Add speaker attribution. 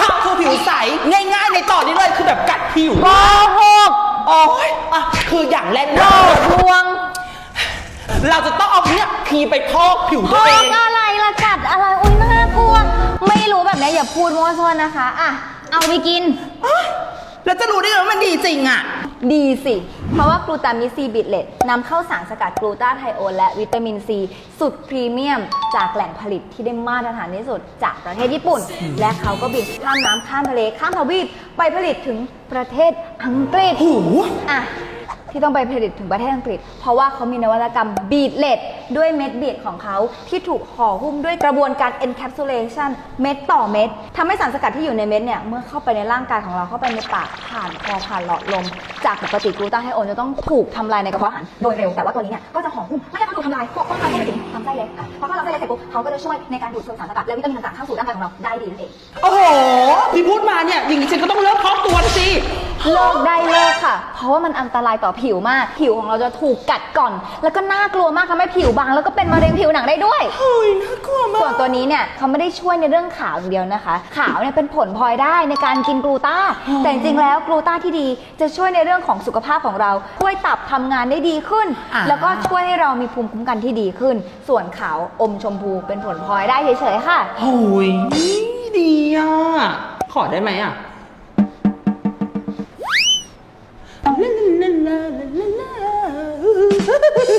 Speaker 1: how to ผิวใส ง่ายๆในตอนนี้เลยคือแบบกัดผิว
Speaker 2: โกหก
Speaker 1: โอ้ยอะคืออย่างแรก
Speaker 2: หลอกลวง
Speaker 1: เราจะต้องเอาเนี่ยครีมไปพอกผิว
Speaker 2: พ
Speaker 1: ตัว
Speaker 2: อ
Speaker 1: เอง
Speaker 2: กอะไรละกัดอะไรอุ้ยน่ากลัว ไม่รู้แบบนี้อย่าพูดมั่วซั่วนะคะ อะ เอาไปกิน
Speaker 1: แล้วจะรู้ได้ไงว่ามันดีจริงอะ
Speaker 2: ดีสิ เพราะว่ากลูตามินซีบิทเลตนำเข้าสารสกัดกลูตาไทโอนและวิตามินซี สุดพรีเมียม จากแหล่งผลิตที่ได้มาตรฐานที่สุดจากประเทศญี่ปุ่น และเขาก็บินข้ามน้ำข้ามทะเลข้ามทวีปไปผลิตถึงประเทศอังกฤษ
Speaker 1: หู
Speaker 2: อะ ที่ต้องไปผลิตถึงประเทศอังกฤษ เพราะว่าเขามีนวัตกรรมบีดเลดด้วยเม็ดบีดของเขาที่ถูกห่อหุ้มด้วยกระบวนการ encapsulation เม็ดต่อเม็ดทำให้สารสกัดที่อยู่ในเม็ดเนี่ยเมื่อเข้าไปในร่างกายของเราเข้าไปในปากผ่านคอผ่านหลอดลม จากปกติกลูตาไทโอนจะต้องถูกทำลายในกระเพาะอาหารโดยเร็วแต่ว่าตัวนี้เนี่ยก็จะห่อหุ้มไม่ให้มันถูกทำลายพวกเข้าไปไม่ถึงลำไส้เล็กพอเข้าลำไส้เล็กเสร็จปุ๊บเขาก็จะช่วยในการดูดซึมสารสกัดและวิตามินต่างๆเข้าสู่ร่างกายของเราได้ดีนั่นเอง
Speaker 1: โอ้โหที่พูดมาเนี่ยอย่างนี้ฉันก็ต้องเลิกพอกตัวสิ
Speaker 2: เลิกได้เลิกค่ะ เพราะว่ามันอันตรายต่อผิวมาก ผิวของเราจะถูกกัดก่อน แล้วก็น่ากลัวมากทำให้ผิวบาง แล้วก็เป็นมะเร็งผิวหนังได้ด้วย
Speaker 1: เฮ้ยน่ากลัวมา
Speaker 2: ส่ว
Speaker 1: ก
Speaker 2: นตัวนี้เนี่ยเขาไม่ได้ช่วยในเรื่องขาวอย่างเดียวนะคะ ขาวเนี่ยเป็นผลพลอยได้ในการกินกลูตาแต่จริงๆแล้วกลูตาที่ดีจะช่วยในเรื่องของสุขภาพของเราช่วยตับทำงานได้ดีขึ้น
Speaker 1: อ่า
Speaker 2: แล้วก็ช่วยให้เรามีภูมิคุ้มกันที่ดีขึ้น ส่วนขาวอมชมพูเป็นผลพลอยได้เฉยๆค่ะ
Speaker 1: โอ้ยดีอะ ขอได้ไหมอะ